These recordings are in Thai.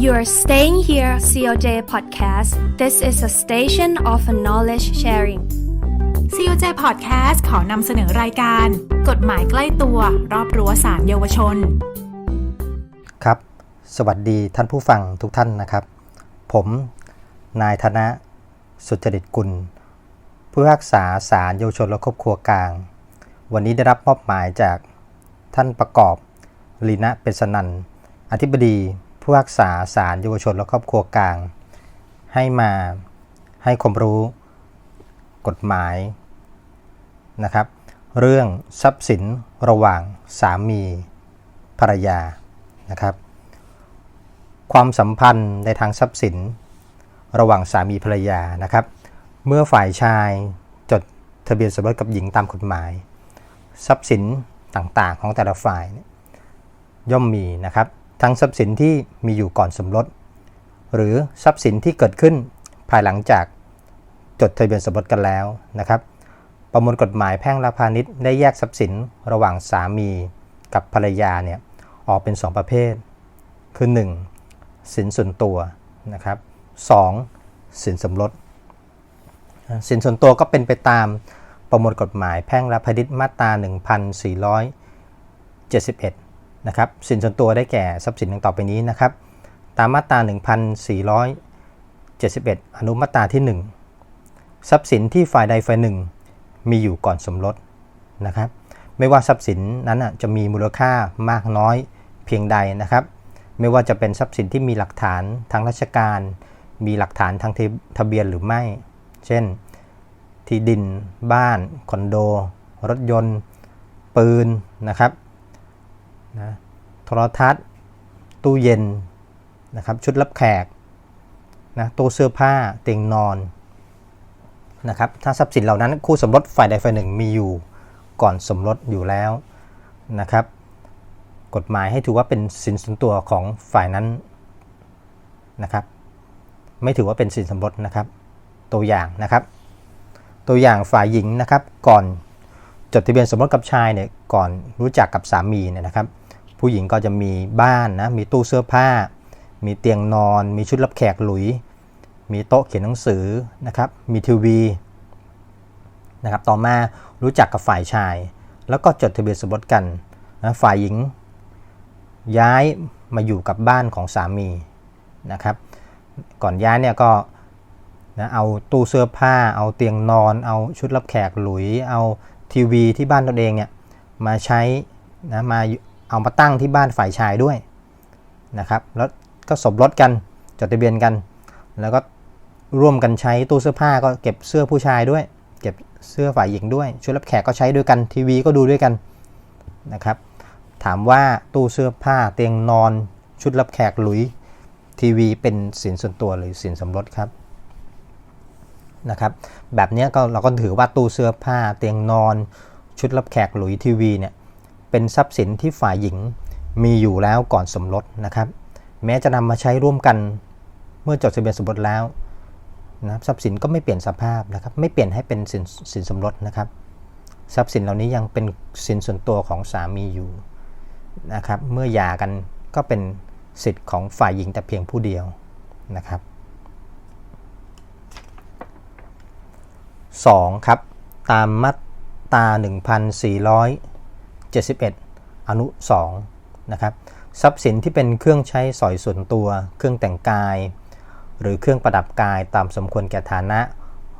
You're staying here, COJ Podcast. This is a station of knowledge sharing. CUJ Podcast ขอนำเสนอรายการ กฎหมายใกล้ตัวรอบรั้วสารเยาวชน ครับ สวัสดีท่านผู้ฟังทุกท่านนะครับ ผมนายธนะสุจริตกุล ผู้พิพากษาศาลเยาวชนและครอบครัวกลาง วันนี้ได้รับมอบหมายจากท่านประกอบลีนะเป็นสนันอธิบดี ผู้พิพากษาศาลเยาวชนและครอบครัวกลาง ให้มาให้ความรู้กฎหมายนะครับ เรื่องทรัพย์สินระหว่างสามีภรรยานะครับ ความสัมพันธ์ในทางทรัพย์สินระหว่างสามีภรรยานะครับ เมื่อฝ่ายชายจดทะเบียนสมรสกับหญิงตามกฎหมาย ทรัพย์สินต่างๆของแต่ละฝ่ายย่อมมีนะครับ ทั้งทรัพย์สินที่มีอยู่ก่อนสมรส หรือทรัพย์สินที่เกิดขึ้นภายหลังจากจดทะเบียนสมรสกันแล้วนะครับ ประมวลกฎหมายแพ่งและพาณิชย์ได้แยกทรัพย์สินระหว่างสามีกับภรรยาเนี่ยออกเป็น 2 ประเภท คือ 1. สินส่วนตัวนะครับ 2. สินสมรสสินส่วนตัวก็เป็นไปตามประมวลกฎหมายแพ่งและพาณิชย์มาตรา 1471 นะครับสินส่วนตัวได้แก่ทรัพย์สินดังต่อไปนี้นะครับ ตามมาตรา 1471 อนุมาตราที่ 1 ทรัพย์สินที่ฝ่ายใดฝ่ายหนึ่ง มีอยู่ก่อนสมรสนะครับ ไม่ว่าทรัพย์สินนั้นน่ะจะมีมูลค่ามากน้อยเพียงใดนะครับ ไม่ว่าจะเป็นทรัพย์สินที่มีหลักฐานทางราชการ มีหลักฐานทางทะเบียนหรือไม่ เช่น ที่ดิน บ้าน คอนโด รถยนต์ ปืนนะครับ นะโทรทัศน์ ตู้เย็นนะครับชุดรับแขกนะตู้เสื้อผ้าเตียงนอนนะครับถ้าทรัพย์สินเหล่านั้นคู่สมรสฝ่ายใดฝ่ายหนึ่งมีอยู่ก่อนสมรสอยู่แล้วนะครับ กฎหมายให้ถือว่าเป็นสินส่วนตัวของฝ่ายนั้นนะครับ ไม่ถือว่าเป็นสินสมรสนะครับ ตัวอย่างนะครับ ตัวอย่างฝ่ายหญิงนะครับ ก่อนจดทะเบียนสมรสกับชายเนี่ยก่อนรู้จักกับสามีเนี่ยนะครับ ผู้หญิงก็จะมีบ้านนะ มีตู้เสื้อผ้า มีเตียงนอน มีชุดรับแขกหลุย มีโต๊ะเขียนหนังสือนะครับ มีทีวีนะครับต่อมารู้จักกับฝ่ายชาย แล้วก็จดทะเบียนสมรสกันนะฝ่ายหญิง ย้ายมาอยู่กับบ้านของสามีนะครับ ก่อนย้ายเนี่ยก็นะเอาตู้เสื้อผ้า เอาเตียงนอน เอาชุดรับแขกหลุย เอาทีวีที่บ้านตนเองเนี่ยมาใช้นะมา เอามาตั้งที่บ้านฝ่ายชายด้วยนะครับแล้วก็สมรสกันจดทะเบียนกัน แล้วก็ร่วมกันใช้ตู้เสื้อผ้าก็เก็บเสื้อผู้ชายด้วย เก็บเสื้อฝ่ายหญิงด้วยชุดรับแขกก็ใช้ด้วยกันทีวีก็ดูด้วยกันนะครับ ถามว่าตู้เสื้อผ้าเตียงนอนชุดรับแขกหลุยทีวีเป็นสินส่วนตัวหรือสินสมรสครับนะครับแบบนี้ก็เราก็ถือว่าตู้เสื้อผ้าเตียงนอน ชุดรับแขกหลุยทีวีเนี่ย เป็นทรัพย์สินที่ฝ่ายหญิงมีอยู่แล้วก่อนสมรสนะครับ แม้จะนำมาใช้ร่วมกันเมื่อจดทะเบียนสมรสแล้วนะทรัพย์สินก็ไม่เปลี่ยนสภาพนะครับ ไม่เปลี่ยนให้เป็นสินสินสมรสนะครับ ทรัพย์สินเหล่านี้ยังเป็นสินส่วนตัวของสามีอยู่นะครับ เมื่อหย่ากันก็เป็นสิทธิ์ของฝ่ายหญิงแต่เพียงผู้เดียวนะครับ 2. ครับ ตามมาตรา 71 อนุ2นะครับทรัพย์สินที่เป็นเครื่องใช้สอยส่วนตัว เครื่องแต่งกาย หรือเครื่องประดับกายตามสมควรแก่ฐานะ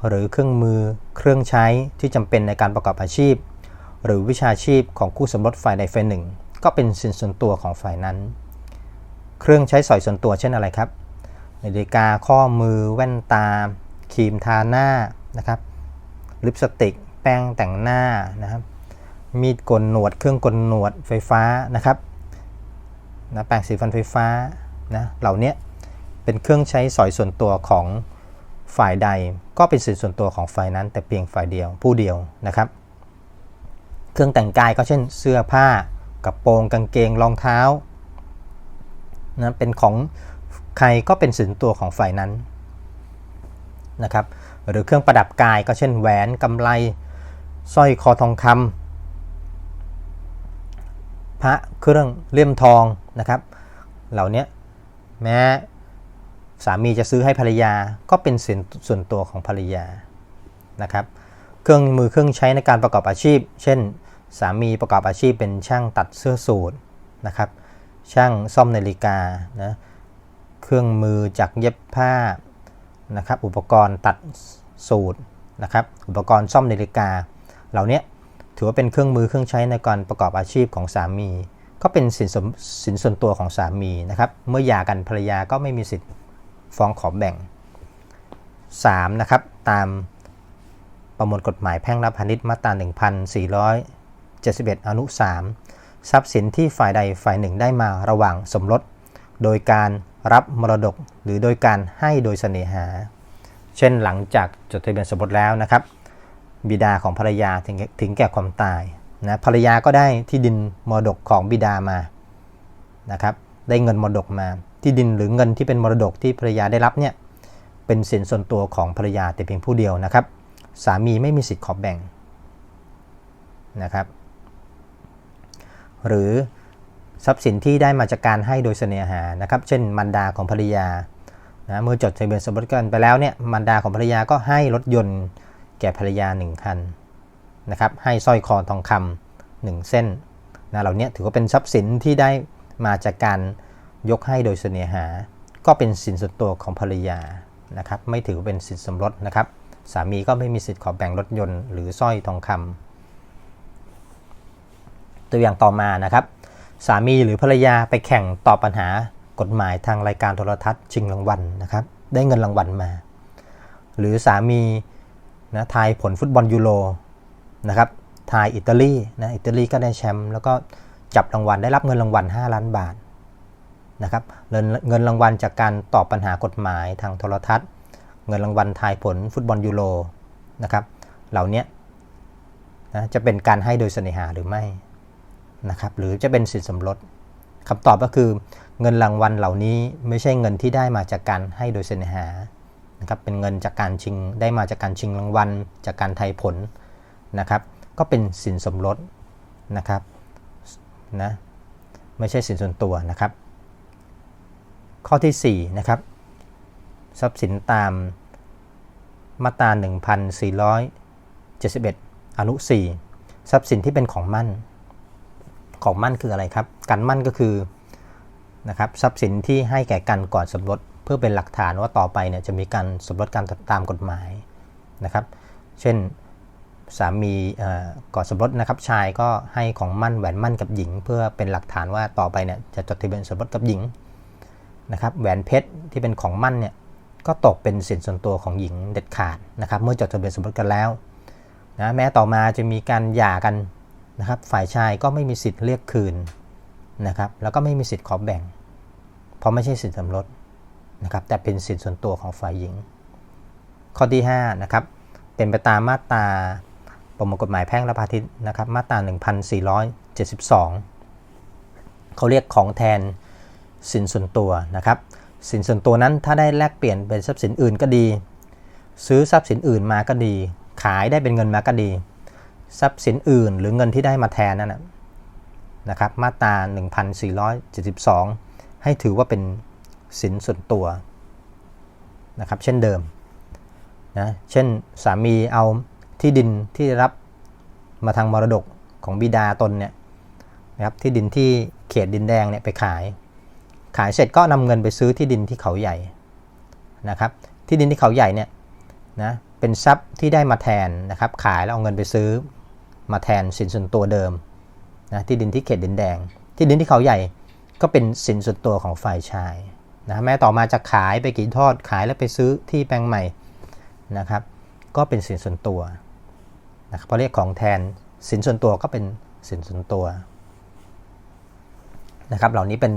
หรือเครื่องมือ เครื่องใช้ที่จำเป็นในการประกอบอาชีพ หรือวิชาชีพของคู่สมรสฝ่ายใดฝ่ายหนึ่ง ก็เป็นสินส่วนตัวของฝ่ายนั้น เครื่องใช้สอยส่วนตัวเช่นอะไรครับนาฬิกาข้อมือแว่นตาครีมทาหน้านะครับลิปสติก แป้งแต่งหน้านะครับ มีดกลหนวด เครื่องกลหนวดไฟฟ้านะครับนะแปรงสีฟันไฟฟ้านะเหล่านี้เป็นเครื่องใช้สอยส่วนตัวของฝ่ายใด ก็เป็นสินส่วนตัวของฝ่ายนั้น แต่เพียงฝ่ายเดียวผู้เดียวนะครับ เครื่องแต่งกายก็เช่นเสื้อผ้ากระโปรงกางเกงรองเท้านะเป็นของใครก็เป็นสินตัวของฝ่ายนั้นนะครับหรือเครื่องประดับกายก็เช่นแหวนกำไลสร้อยคอทองคำ พระเครื่องเลี่ยมทองนะครับ เหล่านี้แม้สามีจะซื้อให้ภรรยาก็เป็นสินส่วนตัวของภรรยานะครับ เครื่องมือเครื่องใช้ในการประกอบอาชีพ เช่น สามีประกอบอาชีพเป็นช่างตัดเสื้อสูทนะครับ ช่างซ่อมนาฬิกานะเครื่องมือจักเย็บผ้านะครับ อุปกรณ์ตัดสูตรนะครับ อุปกรณ์ซ่อมนาฬิกา เหล่านี้ ถือว่าเป็นเครื่องมือเครื่องใช้ในการประกอบอาชีพของสามี ก็เป็นสินสมสินส่วนตัวของสามีนะครับเมื่อหย่ากันภรรยาก็ไม่มีสิทธิ์ฟ้องขอแบ่ง 3. นะครับตามประมวลกฎหมายแพ่งและพาณิชย์มาตรา1471 อนุ 3 ทรัพย์สินที่ฝ่ายใดฝ่ายหนึ่งได้มาระหว่างสมรส โดยการรับมรดกหรือโดยการให้โดยเสน่หา เช่นหลังจากจดทะเบียนสมรสแล้วนะครับ บิดาของภรรยาถึงถึงแก่ความตายนะภรรยาก็ได้ที่ดินมรดกของบิดามานะครับได้เงินมรดกมา ที่ดินหรือเงินที่เป็นมรดกที่ภรรยาได้รับเนี่ยเป็นสินส่วนตัวของภรรยาแต่เพียงผู้เดียวนะครับ สามีไม่มีสิทธิ์ขอแบ่งนะครับ หรือทรัพย์สินที่ได้มาจากการให้โดยเสน่หานะครับ เช่นมันดาของภรรยานะเมื่อจดทะเบียนสมรสกันไปแล้วเนี่ยมันดาของภรรยาก็ให้รถยนต์ แก่ภรรยา1คันนะครับให้สร้อยคอทองคำหนึ่งเส้นนะเหล่านี้ถือว่าเป็นทรัพย์สินที่ได้มาจากการยกให้โดยเสน่หา ก็เป็นสินส่วนตัวของภรรยานะครับไม่ถือเป็นสินสมรสนะครับ สามีก็ไม่มีสิทธิ์ขอแบ่งรถยนต์หรือสร้อยทองคำตัวอย่างต่อมานะครับ สามีหรือภรรยาไปแข่งตอบปัญหากฎหมายทางรายการโทรทัศน์ชิงรางวัลนะครับ ได้เงินรางวัลมา หรือสามี นะทายผลฟุตบอลยูโรนะครับทายอิตาลีนะอิตาลีก็ได้แชมป์แล้วก็จับรางวัลได้รับเงินรางวัล 5 ล้านบาทนะครับเงินรางวัลจากการตอบปัญหากฎหมายทางโทรทัศน์ เงินรางวัลทายผลฟุตบอลยูโรนะครับเหล่านี้นะจะเป็นการให้โดยเสน่หาหรือไม่นะครับหรือจะเป็นสินสมรสคำตอบก็คือเงินรางวัลเหล่านี้ไม่ใช่เงินที่ได้มาจากการให้โดยเสน่หา นะครับเป็นเงินจากการชิงได้มาจากการชิงรางวัล จากการไทยผลนะครับก็เป็นสินสมรสนะครับนะไม่ใช่สินส่วนตัวนะครับ ข้อที่4นะครับทรัพย์สินตามมาตรา1471 อนุ 4 ทรัพย์สินที่เป็นของมั่น ของมั่นคืออะไรครับ การมั่นก็คือนะครับทรัพย์สินที่ให้แก่กันก่อนสมรส พื่อเป็นหลักฐานว่าต่อไปเนี่ยจะมีการสมรสกันตามกฎหมายนะครับ เช่นสามีก่อสมรสนะครับชายก็ให้ของมั่นแหวนมั่นกับหญิง เพื่อเป็นหลักฐานว่าต่อไปเนี่ยจะจดทะเบียนสมรสกับหญิงนะครับแหวนเพชรที่เป็นของมั่นเนี่ยก็ตกเป็นสินส่วนตัวของหญิงเด็ดขาดนะครับเมื่อจดทะเบียนสมรสกันแล้วนะแม้ต่อมาจะมีการหย่ากันนะครับฝ่ายชายก็ไม่มีสิทธิ์เรียกคืนนะครับแล้วก็ไม่มีสิทธิ์ขอแบ่ง เพราะไม่ใช่สินสมรส นะครับแต่เป็นสินส่วนตัวของฝ่ายหญิง ข้อที่5นะครับเป็นไปตามมาตราประมวลกฎหมายแพ่งและพาณิชย์นะครับมาตรา 1472 เขาเรียกของแทนสินส่วนตัวนะครับสินส่วนตัวนั้นถ้าได้แลกเปลี่ยนเป็นทรัพย์สินอื่นก็ดี ซื้อทรัพย์สินอื่นมาก็ดี ขายได้เป็นเงินมาก็ดี ทรัพย์สินอื่นหรือเงินที่ได้มาแทนนั่นนะครับมาตรา 1472 ให้ถือว่าเป็น สินส่วนตัวนะครับเช่นเดิมนะเช่นสามีเอาที่ดินที่รับมาทางมรดกของบิดาตนเนี่ยนะครับที่ดินที่เขตดินแดงเนี่ยไปขาย ขายเสร็จก็นำเงินไปซื้อที่ดินที่เขาใหญ่นะครับที่ดินที่เขาใหญ่เนี่ยนะเป็นทรัพย์ที่ได้มาแทนนะครับขายแล้วเอาเงินไปซื้อมาแทนสินส่วนตัวเดิมนะที่ดินที่เขตดินแดง ที่ดินที่เขาใหญ่ก็เป็นสินส่วนตัวของฝ่ายชาย นะแม้ต่อมาจะขายไปกี่ทอดขายแล้วไปซื้อที่แปลงใหม่นะครับ ก็เป็นสินส่วนตัวนะครับพอเรียกของแทนสินส่วนตัวก็เป็นสินส่วนตัวนะครับเหล่านี้เป็น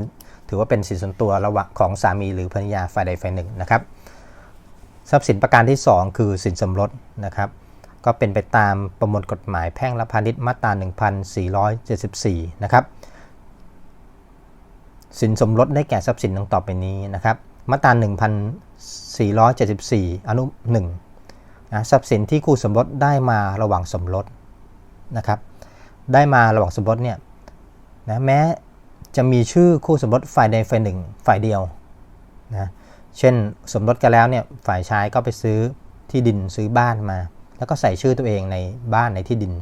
ถือว่าเป็นสินส่วนตัวระหว่างของสามีหรือภรรยาฝ่ายใดฝ่ายหนึ่งนะครับ ทรัพย์สินประการที่ 2 คือสินสมรสนะครับ ก็เป็นไปตามประมวลกฎหมายแพ่งและพาณิชย์มาตรา 1474 นะครับ สินสมรสได้แก่ทรัพย์สินดังต่อไปนี้นะครับ มาตรา 1474 อนุ1นะทรัพย์สินที่คู่สมรสได้มาระหว่างสมรสนะครับ ได้มาระหว่างสมรสเนี่ยนะแม้จะมีชื่อคู่สมรสฝ่ายใดฝ่ายหนึ่งฝ่ายเดียวนะเช่นสมรสกันแล้วเนี่ยฝ่ายชายก็ไปซื้อที่ดินซื้อบ้านมา แล้วก็ใส่ชื่อตัวเองในบ้านในที่ดิน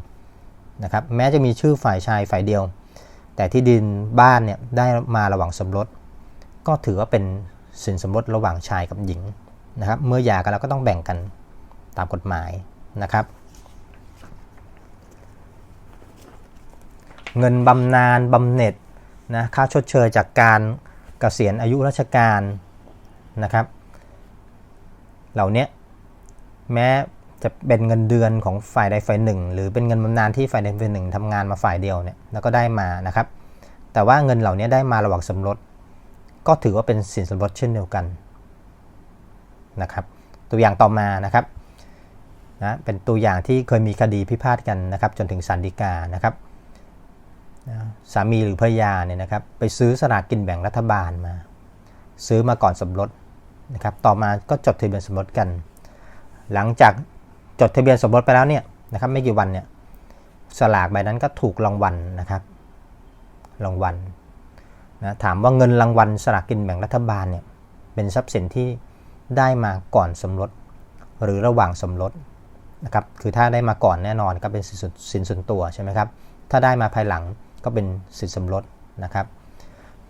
นะครับ แม้จะมีชื่อฝ่ายชายฝ่ายเดียว แต่ที่ดินบ้านเนี่ยได้มาระหว่างสมรส ก็ถือว่าเป็นสินสมรสระหว่างชายกับหญิงนะครับ เมื่อหย่ากันแล้วก็ต้องแบ่งกันตามกฎหมายนะครับ เงินบำนาญบำเหน็จนะค่าชดเชยจากการเกษียณอายุราชการนะครับ เหล่านี้แม้ จะเป็นเงินเดือนของฝ่ายใดฝ่ายหนึ่ง หรือเป็นเงินบำนาญที่ฝ่ายใดฝ่ายหนึ่งทำงานมาฝ่ายเดียวเนี่ยแล้วก็ได้มานะครับ แต่ว่าเงินเหล่านี้ได้มาระหว่างสมรส ก็ถือว่าเป็นสินสมรสเช่นเดียวกันนะครับ ตัวอย่างต่อมานะครับนะเป็นตัวอย่างที่เคยมีคดีพิพาทกันนะครับ จนถึงศาลฎีกานะครับนะสามีหรือภรรยาเนี่ยนะครับไปซื้อสลากกินแบ่งรัฐบาลมา ซื้อมาก่อนสมรสนะครับ ต่อมาก็จดทะเบียนสมรสกัน หลังจาก จดทะเบียนสมรสไปแล้วเนี่ยนะครับไม่กี่วันเนี่ยสลากใบนั้นก็ถูกรางวัลนะครับรางวัลนะถามว่าเงินรางวัลสลากกินแบ่งรัฐบาลเนี่ยเป็นทรัพย์สินที่ได้มาก่อนสมรสหรือระหว่างสมรสนะครับคือถ้าได้มาก่อนแน่นอนก็เป็นสินส่วนตัวใช่ไหมครับถ้าได้มาภายหลังก็เป็นสินสมรสนะครับ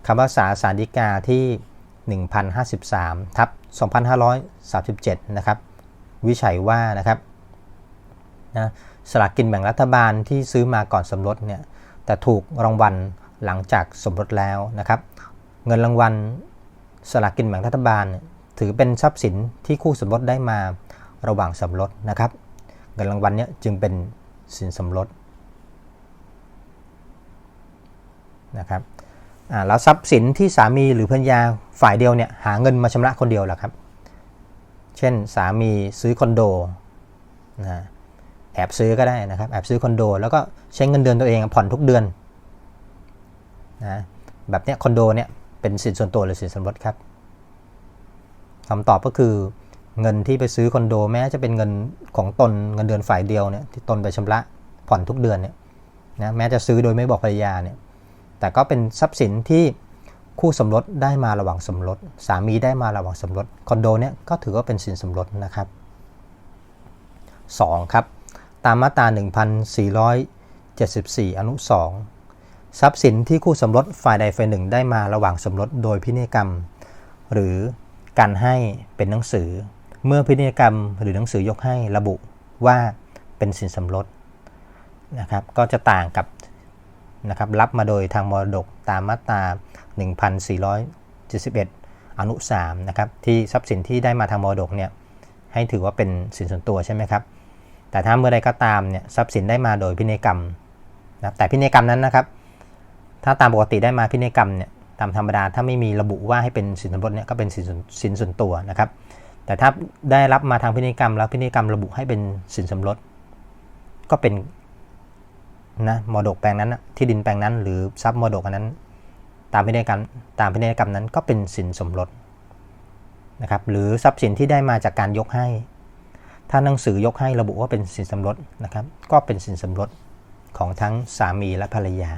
คำพิพากษาสารดีกาที่ 1053ทับ2537 นะครับ วิจัยว่านะครับ นะสลากกินแบ่งรัฐบาลที่ซื้อมาก่อนสมรสเนี่ยแต่ถูกรางวัลหลังจากสมรสแล้วนะครับ เงินรางวัลสลากกินแบ่งรัฐบาล ถือเป็นทรัพย์สินที่คู่สมรสได้มาระหว่างสมรสนะครับ เงินรางวัลเนี้จึงเป็นสินสมรสนะครับแล้วทรัพย์สินที่สามีหรือภรรยาฝ่ายเดียวเนี่ยหาเงินมาชำระคนเดียวหละครับ เช่นสามีซื้อคอนโดนะ แอบซื้อก็ได้นะครับแอบซื้อคอนโด แล้วก็ใช้เงินเดือนตัวเองผ่อนทุกเดือนนะแบบเนี้ยคอนโดเนี่ยเป็นสินส่วนตัวหรือสินสมรสครับคำตอบก็คือเงินที่ไปซื้อคอนโดแม้จะเป็นเงินของตนเงินเดือนฝ่ายเดียวเนี่ยที่ตนไปชำระผ่อนทุกเดือนเนี่ยนะแม้จะซื้อโดยไม่บอกภรรยาเนี่ยแต่ก็เป็นทรัพย์สินที่คู่สมรสได้มาระหว่างสมรส สามีได้มาระหว่างสมรสคอนโดเนี่ยก็ถือว่าเป็นสินสมรสนะครับ 2. ครับ ตามมาตรา 1474 อนุ 2 ทรัพย์สินที่คู่สมรสฝ่ายใดฝ่ายหนึ่งได้มาระหว่างสมรสโดยพินัยกรรม หรือการให้เป็นหนังสือ เมื่อพินัยกรรมหรือหนังสือยกให้ระบุว่าเป็นสินสมรสนะครับก็จะต่างกับนะครับรับมาโดยทางมรดกตามมาตรา 1471 อนุ3นะครับที่ทรัพย์สินที่ได้มาทางมรดกเนี่ยให้ถือว่าเป็นสินส่วนตัวใช่ไหมครับ แต่ถ้าเมื่อใดก็ตามเนี่ยทรัพย์สินได้มาโดยพินัยกรรมนะแต่พินัยกรรมนั้นนะครับ ถ้าตามปกติได้มาพินัยกรรมเนี่ยตามธรรมดาถ้าไม่มีระบุว่าให้เป็นสินสมรสเนี่ยก็เป็นสินส่วนสินส่วนตัวนะครับ แต่ถ้าได้รับมาทางพินัยกรรม แล้วพินัยกรรมระบุให้เป็นสินสมรสก็เป็นนะมรดกแปลงนั้นนะที่ดินแปลงนั้น หรือทรัพย์มรดกอันนั้น ตามพินัยกรรมตามพินัยกรรมนั้นก็เป็นสินสมรสนะครับหรือทรัพย์สินที่ได้มาจากการยกให้ ถ้าหนังสือยกให้ระบุว่าเป็นสินสมรสนะครับ ก็เป็นสินสมรสของทั้งสามีและภรรยา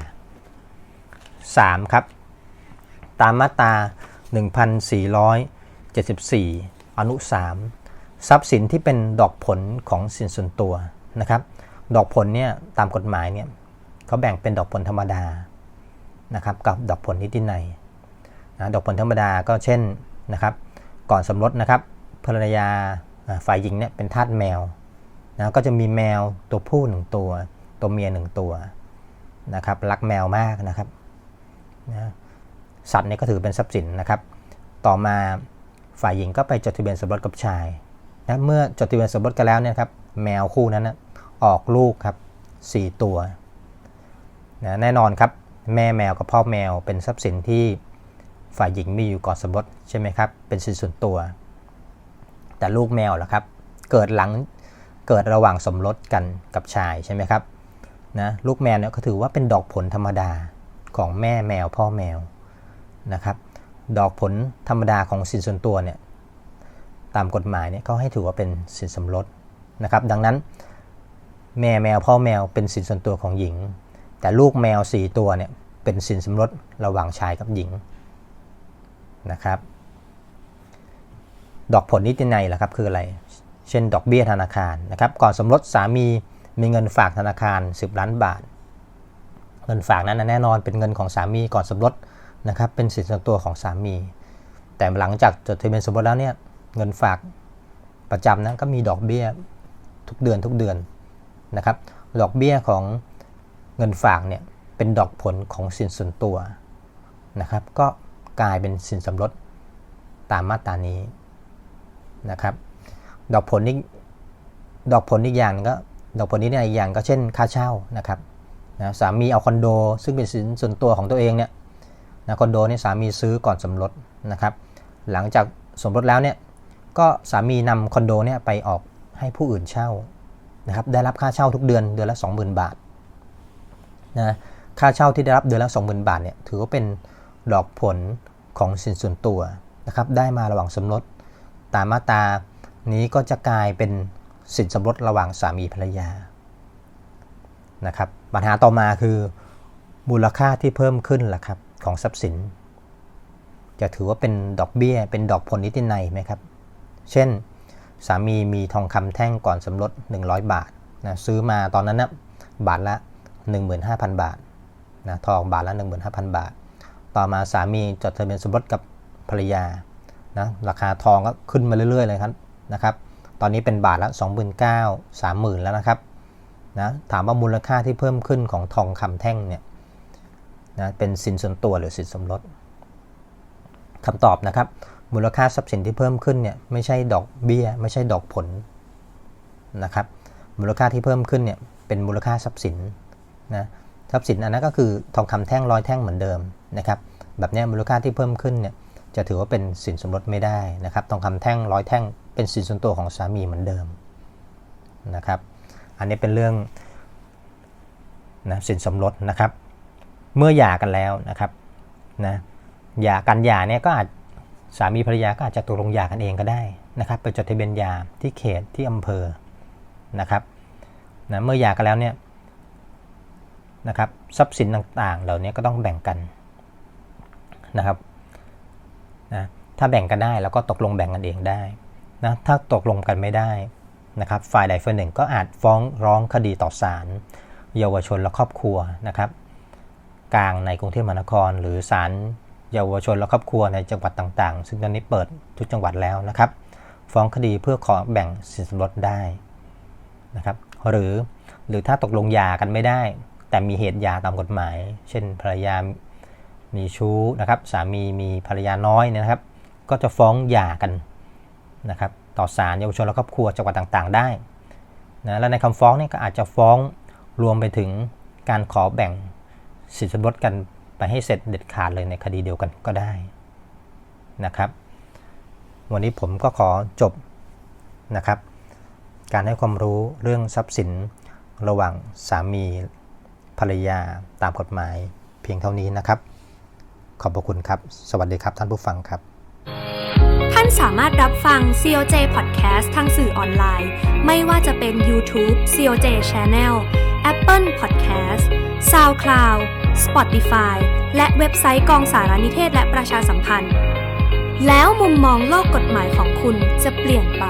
3. ครับ ตามมาตรา 1474 อนุ 3 ทรัพย์สินที่เป็นดอกผลของสินส่วนตัวนะครับ ดอกผลเนี่ยตามกฎหมายเนี่ยเขาแบ่งเป็นดอกผลธรรมดานะครับกับดอกผลนิตินัยนะดอกผลธรรมดาก็เช่นนะครับ ก่อนสมรสนะครับภรรยา ฝ่ายหญิงเนี่ยเป็นทาสแมวนะก็จะมีแมวตัวผู้หนึ่งตัว ตัวเมียหนึ่งตัวนะครับรักแมวมากนะครับนะสัตว์เนี่ยก็ถือเป็นทรัพย์สินนะครับ ต่อมาฝ่ายหญิงก็ไปจดทะเบียนสมรสกับชายนะเมื่อจดทะเบียนสมรสกันแล้วเนี่ยครับแมวคู่นั้นนะออกลูกครับ 4 ตัวนะแน่นอนครับแม่แมวกับพ่อแมวเป็นทรัพย์สินที่ฝ่ายหญิงมีอยู่ก่อนสมรสใช่ไหมครับเป็นสินส่วนตัว แต่ลูกแมวล่ะครับ เกิดหลังเกิดระหว่างสมรสกันกับชายใช่ไหมครับนะลูกแมวเนี่ยก็ถือว่าเป็นดอกผลธรรมดาของแม่แมวพ่อแมวนะครับดอกผลธรรมดาของสินส่วนตัวเนี่ยตามกฎหมายเนี่ยเขาให้ถือว่าเป็นสินสมรสนะครับ ดังนั้น แม่แมวพ่อแมวเป็นสินส่วนตัวของหญิง แต่ลูกแมว 4 ตัวเนี่ยเป็นสินสมรสระหว่างชายกับหญิงนะครับ ดอกผลนิตินัยล่ะครับคืออะไร เช่น ดอกเบี้ยธนาคารนะครับ ก่อนสมรสสามีมีเงินฝากธนาคาร 10 ล้านบาท เงินฝากนั้นแน่นอนเป็นเงินของสามีก่อนสมรสนะครับ เป็นสินส่วนตัวของสามี แต่หลังจากจดทะเบียนสมรสแล้วเนี่ยเงินฝากประจำนะก็มีดอกเบี้ยทุกเดือนทุกเดือนนะครับ ดอกเบี้ยของเงินฝากเนี่ยเป็นดอกผลของสินส่วนตัวนะครับ ก็กลายเป็นสินสมรสตามมาตรานี้ นะครับดอกผลอีกดอกผลอีกอย่างก็ดอกผลนี้อีกอย่างก็เช่นค่าเช่านะครับนะสามีเอาคอนโด ซึ่งเป็นสินส่วนตัวของตัวเองเนี่ยนะคอนโดนี่สามีซื้อก่อนสมรสนะครับ หลังจากสมรสแล้วเนี่ยก็สามีนำคอนโดเนี่ยไปออกให้ผู้อื่นเช่านะครับได้รับค่าเช่าทุกเดือนเดือนละ 20,000 บาทนะค่าเช่าที่ได้รับเดือนละ 20,000 บาทเนี่ยถือว่าเป็นดอกผลของสินส่วนตัวนะครับได้มาระหว่างสมรส ตามมาตานี้ก็จะกลายเป็นสินสมรสระหว่างสามีภรรยานะครับปัญหาต่อมาคือมูลค่าที่เพิ่มขึ้นล่ะครับของทรัพย์สิน จะถือว่าเป็นดอกเบี้ย เป็นดอกผลนิตินัยไหมครับ เช่น สามีมีทองคำแท่งก่อนสมรส100 บาทนะซื้อมาตอนนั้นนะบาทละ 15,000 บาทนะทองบาทละ 15,000 บาท ต่อมาสามีจดทะเบียนสมรสกับภรรยา นะราคาทองก็ขึ้นมาเรื่อยๆเลยครับนะครับตอนนี้เป็นบาทละ 29,000 30,000 แล้วนะครับนะถามว่ามูลค่าที่เพิ่มขึ้นของทองคำแท่งเนี่ยนะเป็นสินส่วนตัวหรือสินสมรสคำตอบนะครับ มูลค่าทรัพย์สินที่เพิ่มขึ้นเนี่ยไม่ใช่ดอกเบี้ย ไม่ใช่ดอกผลนะครับมูลค่าที่เพิ่มขึ้นเนี่ยเป็นมูลค่าทรัพย์สินนะทรัพย์สินอันนั้นก็คือทองคำแท่งร้อยแท่งเหมือนเดิมนะครับแบบนี้มูลค่าที่เพิ่มขึ้นเนี่ย จะถือว่าเป็นสินสมรสไม่ได้นะครับทองคำแท่งร้อยแท่งเป็นสินส่วนตัวของสามีเหมือนเดิมนะครับ อันนี้เป็นเรื่องนะสินสมรสนะครับ เมื่อหย่ากันแล้วนะครับนะหย่ากันหย่าเนี่ยก็อาจสามีภรรยาก็อาจจะตกลงหย่ากันเองก็ได้นะครับไปจดทะเบียนหย่าที่เขตที่อำเภอนะครับนะเมื่อหย่ากันแล้วเนี่ยนะครับทรัพย์สินต่างๆ เหล่านี้ก็ต้องแบ่งกันนะครับ นะถ้าแบ่งกันได้แล้วก็ตกลงแบ่งกันเองได้นะถ้าตกลงกันไม่ได้นะครับฝ่ายใดฝ่ายหนึ่งก็อาจฟ้องร้องคดีต่อศาลเยาวชนและครอบครัวนะครับ กลางในกรุงเทพมหานคร หรือศาลเยาวชนและครอบครัวในจังหวัดต่างๆ ซึ่งตอนนี้เปิดทุกจังหวัดแล้วนะครับ ฟ้องคดีเพื่อขอแบ่งสินสมรสได้นะครับหรือหรือถ้าตกลงหย่ากันไม่ได้ แต่มีเหตุหย่าตามกฎหมาย เช่นภรรยา มีชู้นะครับ สามีมีภรรยาน้อยเนยนะครับ ก็จะฟ้องหย่ากันนะครับ ต่อศาลเยาวชนและครอบครัวจังหวัดต่างๆ ได้นะและในคำฟ้องนี่ก็อาจจะฟ้องรวมไปถึงการขอแบ่งสินสมรสกันไปให้เสร็จเด็ดขาดเลยในคดีเดียวกันก็ได้นะครับ วันนี้ผมก็ขอจบนะครับ การให้ความรู้เรื่องทรัพย์สินระหว่างสามีภรรยาตามกฎหมายเพียงเท่านี้นะครับ ขอบพระคุณครับ สวัสดีครับท่านผู้ฟังครับ ท่านสามารถรับฟัง COJ Podcast ทางสื่อออนไลน์ ไม่ว่าจะเป็น YouTube COJ Channel Apple Podcast SoundCloud Spotify และเว็บไซต์กองสารนิเทศและประชาสัมพันธ์ แล้วมุมมองโลกกฎหมายของคุณจะเปลี่ยนไป